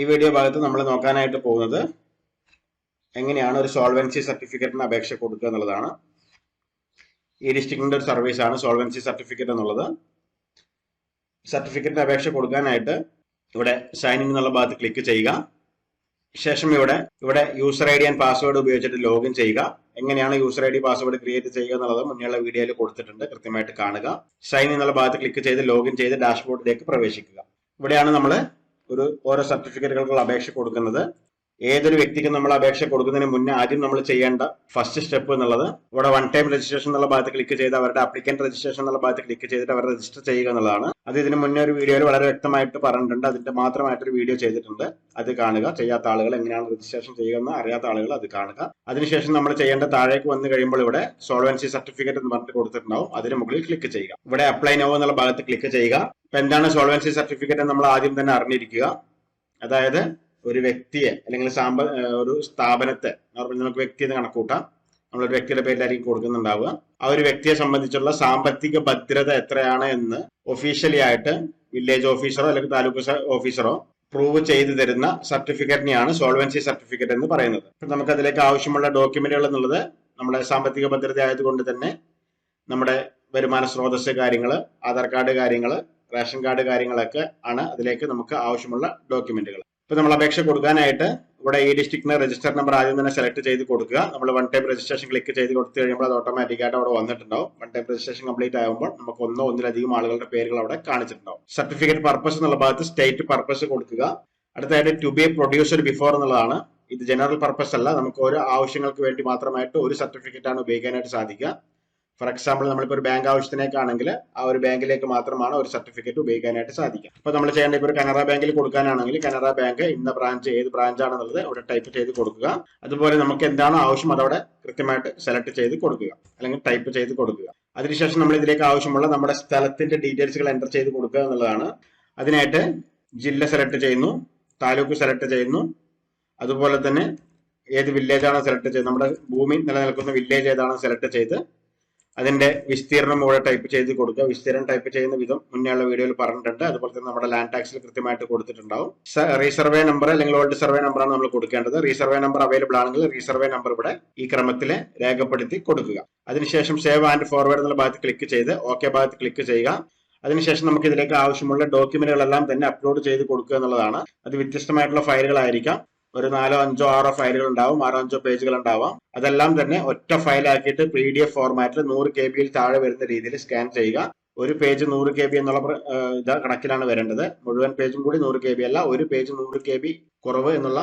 ഈ വീഡിയോ ഭാഗത്ത് നമ്മൾ നോക്കാനായിട്ട് പോകുന്നത് എങ്ങനെയാണ് ഒരു സോൾവൻസി സർട്ടിഫിക്കറ്റിന് അപേക്ഷ കൊടുക്കുക എന്നുള്ളതാണ്. ഈ ഡിസ്ട്രിക്റ്റിന്റെ ഒരു സർവീസ് ആണ് സോൾവൻസി സർട്ടിഫിക്കറ്റ് എന്നുള്ളത്. സർട്ടിഫിക്കറ്റിന് അപേക്ഷ കൊടുക്കാനായിട്ട് ഇവിടെ സൈൻ ഇൻ എന്നുള്ള ഭാഗത്ത് ക്ലിക്ക് ചെയ്യുക. ശേഷം ഇവിടെ ഇവിടെ user I D and password ഉപയോഗിച്ചിട്ട് ലോഗിൻ ചെയ്യുക. എങ്ങനെയാണ് user I D password create ചെയ്യുക എന്നുള്ളത് മുന്നേയുള്ള വീഡിയോയിൽ കൊടുത്തിട്ടുണ്ട്. കൃത്യമായിട്ട് കാണുക. സൈൻ എന്നുള്ള ഭാഗത്ത് ക്ലിക്ക് ചെയ്ത് ലോഗിൻ ചെയ്ത് ഡാഷ്ബോർഡിലേക്ക് പ്രവേശിക്കുക. ഇവിടെയാണ് നമ്മൾ ഒരു ഓരോ സർട്ടിഫിക്കറ്റുകൾക്കുള്ള അപേക്ഷ കൊടുക്കുന്നത്. ഏതൊരു വ്യക്തിക്കും നമ്മൾ അപേക്ഷ കൊടുക്കുന്നതിന് മുന്നേ ആദ്യം നമ്മൾ ചെയ്യേണ്ട ഫസ്റ്റ് സ്റ്റെപ്പ് എന്നുള്ളത് ഇവിടെ വൺ ടൈം രജിസ്ട്രേഷൻ എന്നുള്ള ഭാഗത്ത് ക്ലിക്ക് ചെയ്ത് അവരുടെ അപ്ലിക്കന്റ് രജിസ്ട്രേഷൻ എന്നുള്ള ഭാഗത്ത് ക്ലിക്ക് ചെയ്തിട്ട് അവർ രജിസ്റ്റർ ചെയ്യുക എന്നുള്ളതാണ്. അത് ഇതിന് മുന്നേ ഒരു വീഡിയോയിൽ വളരെ വ്യക്തമായിട്ട് പറഞ്ഞിട്ടുണ്ട്. അതിന്റെ മാത്രമായിട്ടൊരു വീഡിയോ ചെയ്തിട്ടുണ്ട്. അത് കാണുക. ചെയ്യാത്ത ആളുകൾ എങ്ങനെയാണ് രജിസ്ട്രേഷൻ ചെയ്യുക അറിയാത്ത ആളുകൾ അത് കാണുക. അതിനുശേഷം നമ്മൾ ചെയ്യേണ്ട താഴേക്ക് വന്നു കഴിയുമ്പോൾ ഇവിടെ സോൾവൻസി സർട്ടിഫിക്കറ്റ് എന്ന് പറഞ്ഞിട്ട് കൊടുത്തിട്ടുണ്ടാവും. അതിന് മുകളിൽ ക്ലിക്ക് ചെയ്യുക. ഇവിടെ അപ്ലൈ നോ എന്നുള്ള ഭാഗത്ത് ക്ലിക്ക് ചെയ്യുക. അപ്പൊ എന്താണ് സോൾവൻസി സർട്ടിഫിക്കറ്റ് നമ്മൾ ആദ്യം തന്നെ അറിഞ്ഞിരിക്കുക. അതായത് ഒരു വ്യക്തിയെ അല്ലെങ്കിൽ സാമ്പ ഒരു സ്ഥാപനത്തെ നമുക്ക് വ്യക്തി എന്ന് കണക്കൂട്ടാം. നമ്മളൊരു വ്യക്തിയുടെ പേരിലായിരിക്കും കൊടുക്കുന്നുണ്ടാവുക. ആ ഒരു വ്യക്തിയെ സംബന്ധിച്ചുള്ള സാമ്പത്തിക ഭദ്രത എത്രയാണ് എന്ന് ഒഫീഷ്യലി ആയിട്ട് വില്ലേജ് ഓഫീസറോ അല്ലെങ്കിൽ താലൂക്ക് ഓഫീസറോ പ്രൂവ് ചെയ്തു തരുന്ന സർട്ടിഫിക്കറ്റിനെയാണ് സോൾവൻസി സർട്ടിഫിക്കറ്റ് എന്ന് പറയുന്നത്. നമുക്ക് അതിലേക്ക് ആവശ്യമുള്ള ഡോക്യുമെന്റുകൾ എന്നുള്ളത് നമ്മുടെ സാമ്പത്തിക ഭദ്രത ആയതുകൊണ്ട് തന്നെ നമ്മുടെ വരുമാന സ്രോതസ് കാര്യങ്ങൾ ആധാർ കാർഡ് കാര്യങ്ങൾ റേഷൻ കാർഡ് കാര്യങ്ങളൊക്കെ ആണ് അതിലേക്ക് നമുക്ക് ആവശ്യമുള്ള ഡോക്യുമെന്റുകൾ ഇപ്പൊ നമ്മൾ അപേക്ഷ കൊടുക്കാനായിട്ട് ഇവിടെ ഈ ഡിസ്ട്രിക്റ്റിന് രജിസ്റ്റർ നമ്പർ ആദ്യം തന്നെ സെലക്ട് ചെയ്ത് കൊടുക്കുക. നമ്മൾ വൺ ടൈം രജിസ്ട്രേഷൻ ക്ലിക്ക് ചെയ്ത് കൊടുത്തു കഴിയുമ്പോൾ അത് ഓട്ടോമാറ്റിക്കായിട്ട് അവിടെ വന്നിട്ടുണ്ടാവും. വൺ ടൈം രജിസ്ട്രേഷൻ കംപ്ലീറ്റ് ആകുമ്പോൾ നമുക്ക് ഒന്നോ ഒന്നിലധികം ആളുകളുടെ പേരുകൾ അവിടെ കാണിച്ചിട്ടുണ്ടാവും. സർട്ടിഫിക്കറ്റ് പർപ്പസ് എന്നുള്ള ഭാഗത്ത് സ്റ്റേറ്റ് പർപ്പസ് കൊടുക്കുക. അടുത്തായിട്ട് ടു ബി പ്രൊഡ്യൂസർ ബിഫോർ എന്നുള്ളതാണ്. ഇത് ജനറൽ പർപ്പസ് അല്ല. നമുക്ക് ഓരോ ആവശ്യങ്ങൾക്ക് വേണ്ടി മാത്രമായിട്ട് ഒരു സർട്ടിഫിക്കറ്റ് ആണ് ഉപയോഗിക്കാനായിട്ട് സാധിക്കുക. ഫോർ എക്സാമ്പിൾ നമ്മളിപ്പോൾ ഒരു ബാങ്ക് ആവശ്യത്തിനേക്കാണെങ്കിൽ ആ ഒരു ബാങ്കിലേക്ക് മാത്രമാണ് ഒരു സർട്ടിഫിക്കറ്റ് ഉപയോഗിക്കാനായിട്ട് സാധിക്കുക. അപ്പോൾ നമ്മൾ ചെയ്യേണ്ട ഇപ്പോൾ ഒരു കനറ ബാങ്കിൽ കൊടുക്കാനാണെങ്കിൽ കനറ ബാങ്ക് ഇന്ന ബ്രാഞ്ച് ഏത് ബ്രാഞ്ച് ആണെന്നുള്ളത് അവിടെ ടൈപ്പ് ചെയ്ത് കൊടുക്കുക. അതുപോലെ നമുക്ക് എന്താണോ ആവശ്യം അതവിടെ കൃത്യമായിട്ട് സെലക്ട് ചെയ്ത് കൊടുക്കുക. അല്ലെങ്കിൽ ടൈപ്പ് ചെയ്ത് കൊടുക്കുക. അതിനുശേഷം നമ്മൾ ഇതിലേക്ക് ആവശ്യമുള്ള നമ്മുടെ സ്ഥലത്തിന്റെ ഡീറ്റെയിൽസുകൾ എന്റർ ചെയ്ത് കൊടുക്കുക എന്നുള്ളതാണ്. അതിനായിട്ട് ജില്ല സെലക്ട് ചെയ്യുന്നു താലൂക്ക് സെലക്ട് ചെയ്യുന്നു. അതുപോലെ തന്നെ ഏത് വില്ലേജാണ് സെലക്ട് ചെയ്ത് നമ്മുടെ ഭൂമി നിലനിൽക്കുന്ന വില്ലേജ് ഏതാണോ സെലക്ട് ചെയ്ത് അതിന്റെ വിസ്തീർണം ഇവിടെ ടൈപ്പ് ചെയ്ത് കൊടുക്കുക. വിസ്തീർണം ടൈപ്പ് ചെയ്യുന്ന വിധം മുന്നേയുള്ള വീഡിയോയിൽ പറഞ്ഞിട്ടുണ്ട്. അതുപോലെ തന്നെ നമ്മുടെ ലാൻഡ് ടാക്സിൽ കൃത്യമായിട്ട് കൊടുത്തിട്ടുണ്ടാവും. റീസർവേ നമ്പർ അല്ലെങ്കിൽ ഓൾഡ് സർവേ നമ്പർ ആണ് നമ്മൾ കൊടുക്കേണ്ടത്. റീസർവേ നമ്പർ അവൈലബിൾ ആണെങ്കിൽ റീസർവേ നമ്പർ ഇവിടെ ഈ ക്രമത്തിൽ രേഖപ്പെടുത്തി കൊടുക്കുക. അതിനുശേഷം സേവ് ആൻഡ് ഫോർവേഡ് എന്നുള്ള ഭാഗത്ത് ക്ലിക്ക് ചെയ്ത് ഓക്കെ ഭാഗത്ത് ക്ലിക്ക് ചെയ്യുക. അതിനുശേഷം നമുക്ക് ഇതിലേക്ക് ആവശ്യമുള്ള ഡോക്യുമെന്റുകളെല്ലാം തന്നെ അപ്ലോഡ് ചെയ്ത് കൊടുക്കുക എന്നുള്ളതാണ്. അത് വ്യത്യസ്തമായിട്ടുള്ള ഫയലുകളായിരിക്കാം ഒരു നാലോ അഞ്ചോ ആറോ ഫയലുകൾ ഉണ്ടാവും ആറോ അഞ്ചോ പേജുകൾ ഉണ്ടാവാം. അതെല്ലാം തന്നെ ഒറ്റ ഫയലാക്കിയിട്ട് പി ഡി എഫ് ഫോർമാറ്റിൽ നൂറ് കെ ബിയിൽ താഴെ വരുന്ന രീതിയിൽ സ്കാൻ ചെയ്യുക. ഒരു പേജ് നൂറ് കെ ബി എന്നുള്ള ഇത് കണക്കിലാണ് വരേണ്ടത്. മുഴുവൻ പേജും കൂടി നൂറ് കെ ബി അല്ല ഒരു പേജ് നൂറ് കെ ബി കുറവ് എന്നുള്ള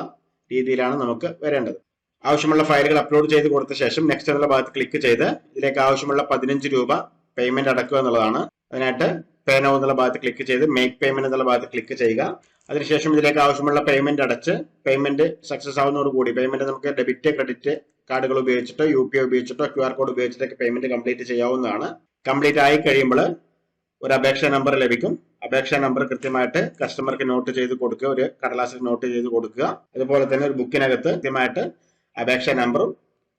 രീതിയിലാണ് നമുക്ക് വരേണ്ടത്. ആവശ്യമുള്ള ഫയലുകൾ അപ്ലോഡ് ചെയ്ത് കൊടുത്ത ശേഷം നെക്സ്റ്റ് എന്നുള്ള ഭാഗത്ത് ക്ലിക്ക് ചെയ്ത് ഇതിലേക്ക് ആവശ്യമുള്ള പതിനഞ്ച് രൂപ പേയ്മെന്റ് അടക്കുക എന്നുള്ളതാണ്. അതിനായിട്ട് പേ നൗ എന്നുള്ള ഭാഗത്ത് ക്ലിക്ക് ചെയ്ത് മേക്ക് പേയ്മെന്റ് എന്നുള്ള ഭാഗത്ത് ക്ലിക്ക് ചെയ്യുക. അതിനുശേഷം ഇതിലേക്ക് ആവശ്യമുള്ള പേയ്മെന്റ് അടച്ച് പേയ്മെന്റ് സക്സസ് ആവുന്നതോടുകൂടി പേയ്മെന്റ് നമുക്ക് ഡെബിറ്റ് ക്രെഡിറ്റ് കാർഡുകൾ ഉപയോഗിച്ചിട്ടോ യു പി ഐ ഉപയോഗിച്ചിട്ടോ ക്യു ആർ കോഡ് ഉപയോഗിച്ചിട്ടൊക്കെ പേയ്മെന്റ് കംപ്ലീറ്റ് ചെയ്യാവുന്നതാണ്. കംപ്ലീറ്റ് ആയി കഴിയുമ്പോൾ ഒരു അപേക്ഷ നമ്പർ ലഭിക്കും. അപേക്ഷ നമ്പർ കൃത്യമായിട്ട് കസ്റ്റമർക്ക് നോട്ട് ചെയ്ത് കൊടുക്കുക. ഒരു കടലാസിൽ നോട്ട് ചെയ്ത് കൊടുക്കുക. അതുപോലെ തന്നെ ഒരു ബുക്കിനകത്ത് കൃത്യമായിട്ട് അപേക്ഷ നമ്പറും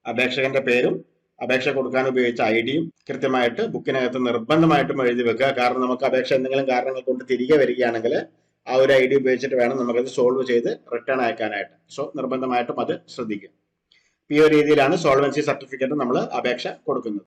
അപേക്ഷകന്റെ പേരും അപേക്ഷ കൊടുക്കാൻ ഉപയോഗിച്ച ഐ ഡിയും കൃത്യമായിട്ട് ബുക്കിനകത്ത് നിർബന്ധമായിട്ടും എഴുതി വെക്കുക. കാരണം നമുക്ക് അപേക്ഷ എന്തെങ്കിലും കാരണങ്ങൾ കൊണ്ട് തിരികെ വരികയാണെങ്കിൽ ആ ഒരു ഐ ഡി ഉപയോഗിച്ചിട്ട് വേണം നമുക്കത് സോൾവ് ചെയ്ത് റിട്ടേൺ അയക്കാനായിട്ട്. സോ നിർബന്ധമായിട്ടും അത് ശ്രദ്ധിക്കുക. ഈ ഒരു രീതിയിലാണ് സോൾവൻസി സർട്ടിഫിക്കറ്റ് നമ്മൾ അപേക്ഷ കൊടുക്കുന്നത്.